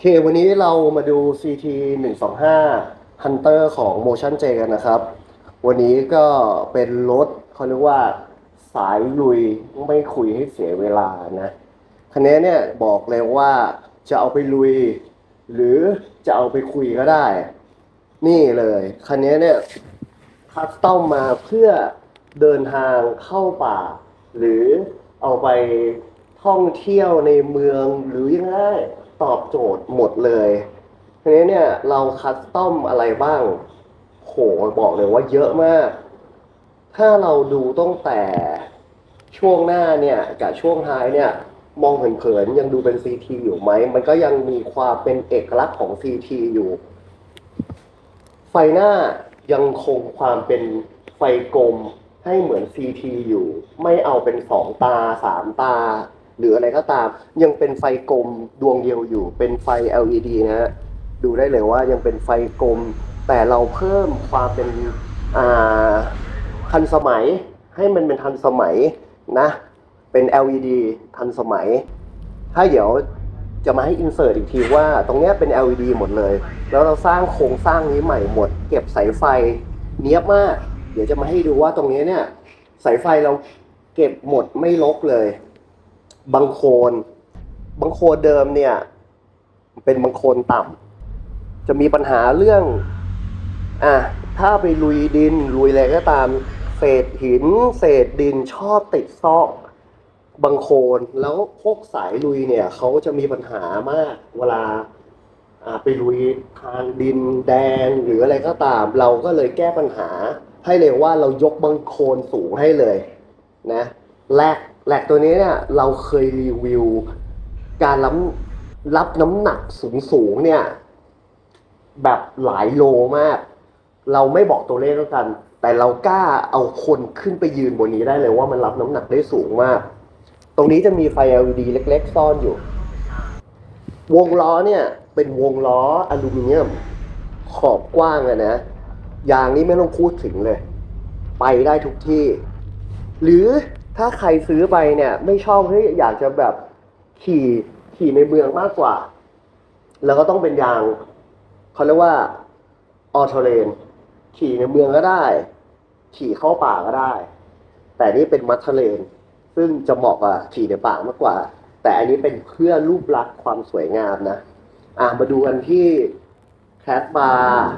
เควันนี้เรามาดู CT 125 Hunter ของ Motion J กันนะครับ วันนี้ก็เป็นรถเขาเรียกว่าสายลุยไม่คุยให้เสียเวลานะคันนี้เนี่ยบอกเลยว่าจะเอาไปลุย หรือจะเอาไปคุยก็ได้ นี่เลยคันนี้เนี่ยคัสตอมมาเพื่อเดินทางเข้าป่า หรือเอาไปท่องเที่ยวในเมืองหรือยังไง ตอบโจทย์หมดเลยทีนี้เนี่ยเราคัสตอมอะไรบ้าง โหบอกเลยว่าเยอะมาก ถ้าเราดูตั้งแต่ช่วงหน้าเนี่ยกับช่วงท้ายเนี่ย มองเผินๆยังดูเป็น CT อยู่ไหม มันก็ยังมีความเป็นเอกลักษณ์ของ CT อยู่ ไฟหน้ายังคงความเป็นไฟกลมให้เหมือน CT อยู่ ไม่เอาเป็นสองตาสามตา หรืออะไรก็ตาม ยังเป็นไฟกลมดวงเดียวอยู่ เป็นไฟ LED นะฮะดูได้เลยว่ายังเป็นไฟกลม แต่เราเพิ่มความเป็นทันสมัยให้มันเป็นทันสมัยนะเป็น LED ทันสมัย ถ้าเดี๋ยวจะมาให้อินเสิร์ตอีกทีว่าตรงเนี้ยเป็น LED หมดเลย แล้วเราสร้างโครงสร้างนี้ใหม่หมด เก็บสายไฟเนี้ยบมาก เดี๋ยวจะมาให้ดูว่าตรงนี้เนี่ยสายไฟเราเก็บหมดไม่ลกเลย บางโคนบางโคนเดิมเนี่ย เป็นบางโคนต่ำจะมีปัญหาเรื่อง อะถ้าไปลุยดินลุยอะไรก็ตาม เศษหิน เศษดินชอบติดซอกบางโคนแล้วพวกสายลุยเนี่ยเขาจะมีปัญหามากเวลาอ่าไปลุยทางดินแดงหรืออะไรก็ตาม เราก็เลยแก้ปัญหา ให้เลยว่าเรายกบางโคนสูงให้เลย นะแลก แหลกตัวนี้เนี่ยเราเคยรีวิว การรับรับน้ำหนักสูงสูงๆเนี่ย แบบหลายโลมาก เราไม่บอกตัวเลขแล้วกัน แต่เรากล้าเอาคนขึ้นไปยืนบนนี้ได้เลยว่ามันรับน้ำหนักได้สูงมาก ตรงนี้จะมีไฟ LED เล็ก ๆ ซ่อนอยู่ วงล้อเนี่ย เป็นวงล้ออลูมิเนียม ขอบกว้างอะนะยางนี้ไม่ต้องพูดถึงเลย ไปได้ทุกที่ หรือ ถ้าใครซื้อไปเนี่ย ไม่ชอบเฮ้ยอยากจะแบบขี่ขี่ในเมืองมากกว่า แล้วก็ต้องเป็นยางเขาเรียกว่าออโตเรนขี่ในเมืองก็ได้ ขี่เข้าป่าก็ได้ แต่นี่เป็นมัทเทเลน ซึ่งจะเหมาะกับขี่ในป่ามากกว่า แต่อันนี้เป็นเพื่อรูปลักษณ์ความสวยงามนะ อะมาดูกันที่แคสบาร์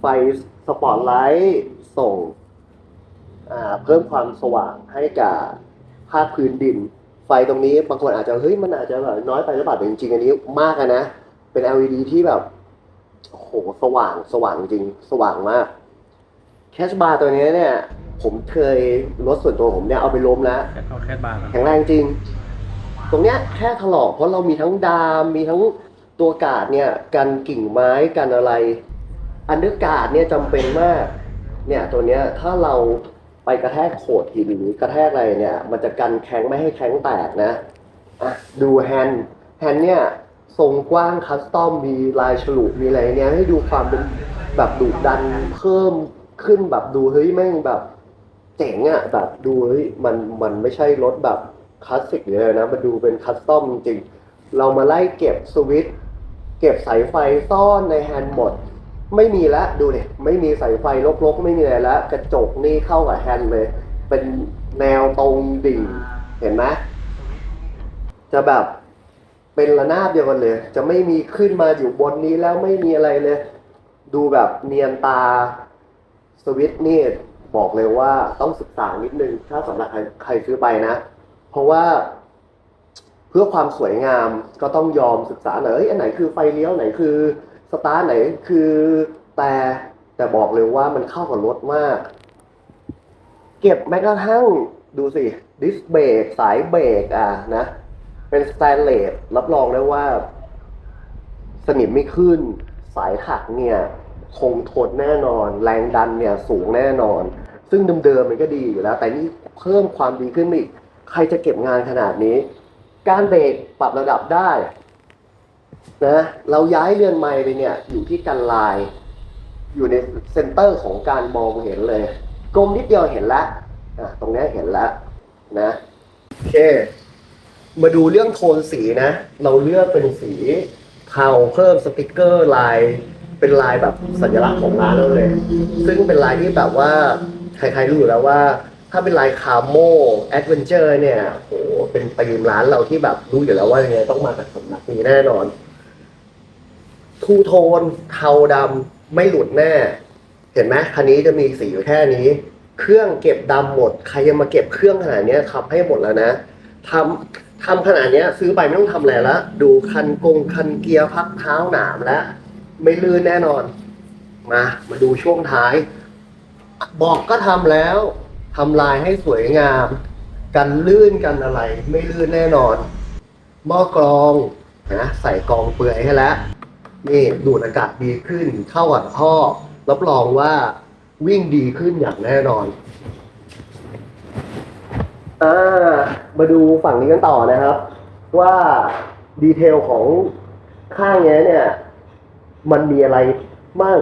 ไฟสปอตไลท์ส่ง เพิ่มความสว่างให้กับภาคพื้นดิน ไฟตรงนี้บางคนอาจจะเฮ้ยมันอาจจะแบบน้อยไปหรือเปล่าแต่จริงๆอันนี้มากอะนะ เป็น LED ที่แบบโอ้โหสว่างสว่างจริงสว่างมากแคชบาร์ตัวนี้เนี่ย ผมเคยรถส่วนตัวผมเนี่ยเอาไปล้มแล้วแค่เข้าแค่บาร์เหรอแข็งแรงจริง ตรงเนี้ยแค่ถลอกเพราะเรามีทั้งดามมีทั้งตัวกาดเนี่ยกันกิ่งไม้กันอะไร อันเดอร์การ์ดเนี่ยจำเป็นมาก เนี่ยตัวเนี้ยถ้าเรา ไปกระแทกโขดหินหรือกระแทกอะไรเนี่ย มันจะกันแข้งไม่ให้แข้งแตกนะอะดูแฮนด์แฮนด์เนี่ยทรงกว้างคัสตอมมีลายฉลุมีอะไรเนี่ยให้ดูความเป็นแบบดุดันเพิ่มขึ้นแบบดูเฮ้ยแม่งแบบเจ๋งอะแบบดูเฮ้ยมันมันไม่ใช่รถแบบคลาสสิกหรืออะไรนะมันดูเป็นคัสตอมจริง เรามาไล่เก็บสวิตช์เก็บสายไฟซ่อนในแฮนด์หมด ไม่มีแล้วดูเนี่ยไม่มีสายไฟลกๆไม่มีอะไรแล้วกระจกนี่เข้ากับแฮนด์เลย เป็นแนวตรงดิ่ง เห็นไหมจะแบบเป็นระนาบเดียวกันเลย จะไม่มีขึ้นมาอยู่บนนี้แล้วไม่มีอะไรเลย ดูแบบเนียนตาสวิตนี่บอกเลยว่าต้องศึกษานิดนึง ถ้าสำหรับใครใครซื้อไปนะ เพราะว่าเพื่อความสวยงามก็ต้องยอมศึกษาหน่อยเอ้ยอันไหนคือไฟเลี้ยวไหนคือ สตาร์ทไหนคือแต่แต่บอกเลยว่ามันเข้ากับรถมาก เก็บแม้กระทั่งดูสิ ดิสเบรกสายเบรกอะนะ เป็นสแตนเลสรับรองได้ว่า สนิมไม่ขึ้น สายถักเนี่ย คงทนแน่นอน แรงดันเนี่ยสูงแน่นอน ซึ่งเดิมๆมันก็ดีอยู่แล้ว แต่นี่เพิ่มความดีขึ้นอีก ใครจะเก็บงานขนาดนี้ การเบรกปรับระดับได้ นะเราย้ายเรือนไม้ไปเนี่ยอยู่ที่กันลาย อยู่ในเซนเตอร์ของการมองเห็นเลยกลมนิดเดียวเห็นแล้วอะตรงนี้เห็นแล้วนะโอเค มาดูเรื่องโทนสีนะ เราเลือกเป็นสีเทาเพิ่มสติกเกอร์ลายเป็นลายแบบสัญลักษณ์ของร้านเราเลย ซึ่งเป็นลายที่แบบว่าใครๆรู้อยู่แล้วว่า ถ้าเป็นลายคาโมแอดเวนเจอร์เนี่ยโหเป็นตีมร้านเราที่แบบรู้อยู่แล้วว่ายังไงต้องมาจากสำนักนี้แน่นอน ทูโทนเทาดำไม่หลุดแน่ เห็นไหมคันนี้จะมีสีอยู่แค่นี้ เครื่องเก็บดำหมด ใครยังมาเก็บเครื่องขนาดนี้ขับให้หมดแล้วนะทำทำขนาดนี้ซื้อไปไม่ต้องทำอะไรละดูคันกงคันเกียร์พักเท้าหนามแล้ว ไม่ลื่นแน่นอน มา มาดูช่วงท้าย บอกก็ทำแล้วทำลายให้สวยงาม กันลื่นกันอะไร ไม่ลื่นแน่นอนหม้อกรองนะใส่กองเปลือยให้แล้ว นี่ดูดอากาศดีขึ้น เข้ากับท่อ รับรองว่าวิ่งดีขึ้นอย่างแน่นอนอ่ามาดูฝั่งนี้กันต่อนะครับ ว่าดีเทลของข้างเนี้ยเนี่ย มันมีอะไรมั่ง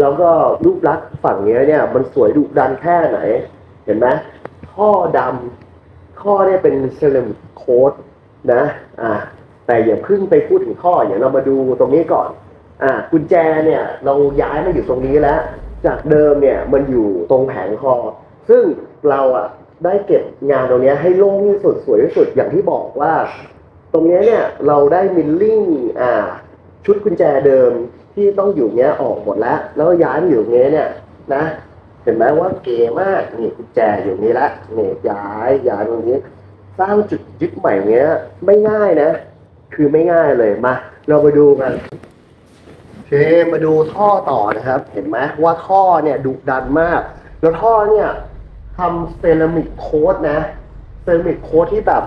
แล้วก็รูปลักษณ์ฝั่งเนี้ยเนี่ย มันสวยดุดันแค่ไหน เห็นไหมท่อดำท่อเนี่ยเป็นเซรามิกโค้ดนะ อ่า แต่อย่าเพิ่งไปพูดถึงท่ออย่าเรามาดูตรงนี้ก่อนอ่ากุญแจเนี่ยเราย้ายมาอยู่ตรงนี้แล้ว จากเดิมเนี่ยมันอยู่ตรงแผงคอ ซึ่งเราอะได้เก็บงานตรงนี้ให้โล่งที่สุดสวยที่สุดอย่างที่บอกว่า ตรงนี้เนี่ยเราได้มิลลิ่งอ่าชุดกุญแจเดิมที่ต้องอยู่เนี้ยออกหมดแล้ว แล้วย้ายมาอยู่เนี้ยเนี่ยนะ เห็นไหมว่าเก๋มากนี่กุญแจอยู่นี้ละนี่ย้ายย้ายตรงนี้สร้างจุดยึดใหม่เนี้ยไม่ง่ายนะ คือไม่ง่ายเลยมา เรามาดูกันเคมาดูท่อต่อนะครับ เห็นไหมว่าท่อเนี่ยดุดันมาก แล้วท่อเนี่ยทำเซรามิกโค้ดนะเซรามิกโค้ดที่แบบ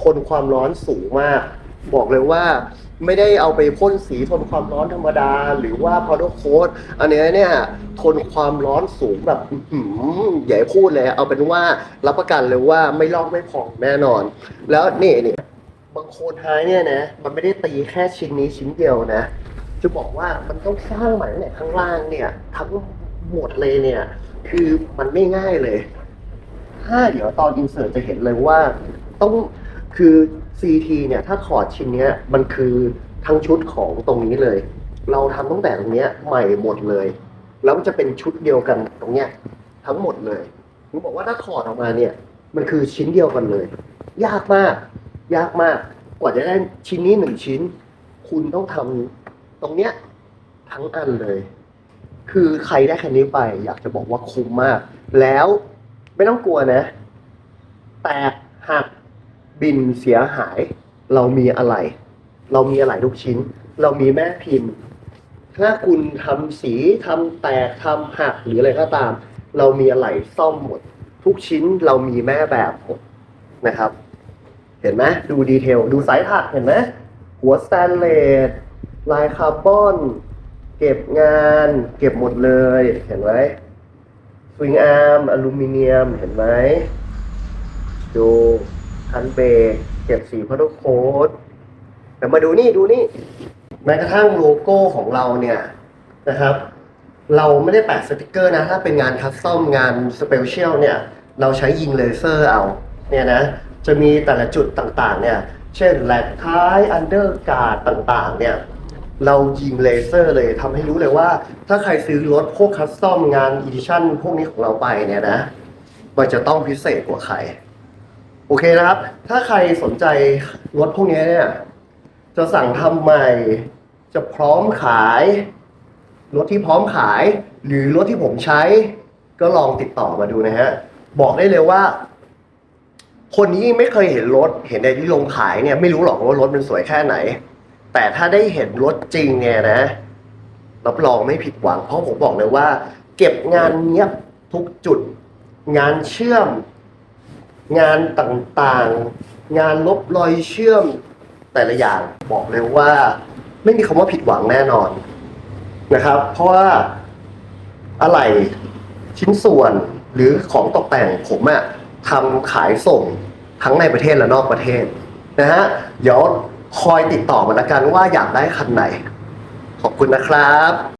ทนความร้อนสูงมาก บอกเลยว่าไม่ได้เอาไปพ่นสีทนความร้อนธรรมดา หรือว่าพอดโค้ดอันนี้เนี่ยทนความร้อนสูงแบบอื้อหืออย่พูดเลย เอาเป็นว่ารับประกันเลยว่าไม่ลอกไม่พองแน่นอน แล้วนี่นี่ บางโคนท้ายเนี่ยนะ มันไม่ได้ตีแค่ชิ้นนี้ชิ้นเดียวนะ จะบอกว่ามันต้องสร้างใหม่ตั้งแต่ข้างล่างเนี่ย ทั้งหมดเลยเนี่ย คือมันไม่ง่ายเลย ถ้าเดี๋ยวตอนอินเสิร์ตจะเห็นเลยว่าต้องคือ CT เนี่ย ถ้าถอดชิ้นเนี้ย มันคือทั้งชุดของตรงนี้เลย เราทำตั้งแต่ตรงเนี้ยใหม่หมดเลย แล้วมันจะเป็นชุดเดียวกันตรงเนี้ยทั้งหมดเลยผมบอกว่าถ้าถอดออกมาเนี่ย มันคือชิ้นเดียวกันเลย ยากมาก ยากมาก กว่าจะได้ชิ้นนี้หนึ่งชิ้น คุณต้องทำตรงเนี้ยทั้งอันเลย คือใครได้คันนี้ไป อยากจะบอกว่าคุ้มมาก แล้วไม่ต้องกลัวนะ แตกหักบินเสียหาย เรามีอะไร เรามีอะไรทุกชิ้น เรามีแม่พิมพ์ ถ้าคุณทำสีทำแตกทำหักหรืออะไรก็ตาม เรามีอะไรซ่อมหมด ทุกชิ้นเรามีแม่แบบหมดนะครับ เห็นไหมดูดีเทล ดูสายถักเห็นไหมหัวสแตนเลสลายคาร์บอน เก็บงาน เก็บหมดเลย เห็นไหมสวิงอาร์มอลูมิเนียม เห็นไหมดูคันเบรกเก็บสีพัดโค้ดแต่มาดูนี่ดูนี่ แม้กระทั่งโลโก้ของเราเนี่ยนะครับ เราไม่ได้แปะสติกเกอร์นะ ถ้าเป็นงานคัสตอมงานสเปเชียลเนี่ย เราใช้ยิงเลเซอร์เอา เนี่ยนะ จะมีแต่ละจุดต่างๆเนี่ย เช่นแหลกท้ายอันเดอร์การ์ดต่างๆ เนี่ย เรายิงเลเซอร์เลยทำให้รู้เลยว่า ถ้าใครซื้อรถพวกคัสตอมงานอีดิชั่นพวกนี้ของเราไปเนี่ยนะ มันจะต้องพิเศษกว่าใคร โอเคนะครับ ถ้าใครสนใจรถพวกนี้เนี่ย จะสั่งทำใหม่ จะพร้อมขาย รถที่พร้อมขาย หรือรถที่ผมใช้ ก็ลองติดต่อมาดูนะฮะ บอกได้เลยว่า คนนี้ไม่เคยเห็นรถ เห็นในที่ลงขายเนี่ย ไม่รู้หรอกว่ารถมันสวยแค่ไหน แต่ถ้าได้เห็นรถจริงเนี่ยนะรับรองไม่ผิดหวัง เพราะผมบอกเลยว่า เก็บงานเนี้ยบทุกจุด งานเชื่อม งานต่างๆ งานลบรอยเชื่อม แต่ละอย่างบอกเลยว่า ไม่มีคำว่าผิดหวังแน่นอนนะครับ เพราะว่าอะไรชิ้นส่วนหรือของตกแต่งผมอะ ทำขายส่งทั้งในประเทศและนอกประเทศนะฮะเดี๋ยวคอยติดต่อมาละกันว่าอยากได้คันไหน ขอบคุณนะครับ